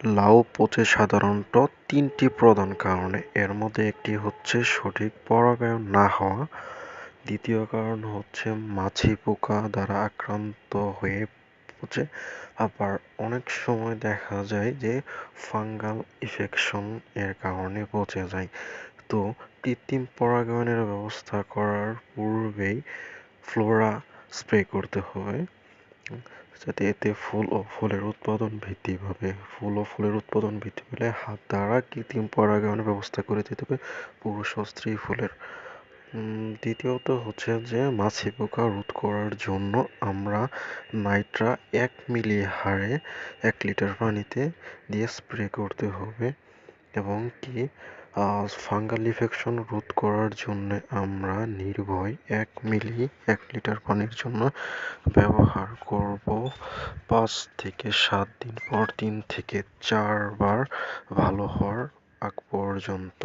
লাউ পচে সাধারণত তিনটি প্রধান কারণে। এর মধ্যে একটি হচ্ছে সঠিক পরাগায়ন না হওয়া। দ্বিতীয় কারণ হচ্ছে মাছি পোকা দ্বারা আক্রান্ত হয়ে পচে। আবার অনেক সময় দেখা যায় যে ফাঙ্গাল ইনফেকশন এর কারণে পচে যায়। তো কৃত্রিম পরাগায়নের ব্যবস্থা করার পূর্বেই ফ্লোরা স্প্রে করতে হয় যাতে এতে ফুল ও ফলের উৎপাদন বৃদ্ধি পাবে। ফুল ও ফুলের উৎপাদন বৃদ্ধি পেলে হাত দ্বারা কৃত্রিম পরাগায়নের ব্যবস্থা করে দিতে হবে। পুরুষ ও স্ত্রী ফুলের। দ্বিতীয়ত হচ্ছে যে মাছি পোকা রোধ করার জন্য আমরা নাইট্রা এক মিলি হারে এক লিটার পানিতে দিয়ে স্প্রে করতে হবে। এবং কি ফাঙ্গাল ইনফেকশন রোধ করার জন্য আমরা নির্ভয় এক মিলি, এক লিটার পানির জন্য ব্যবহার করব। পাঁচ থেকে সাত দিন পর তিন থেকে চারবার ভালো হওয়ার আগ পর্যন্ত।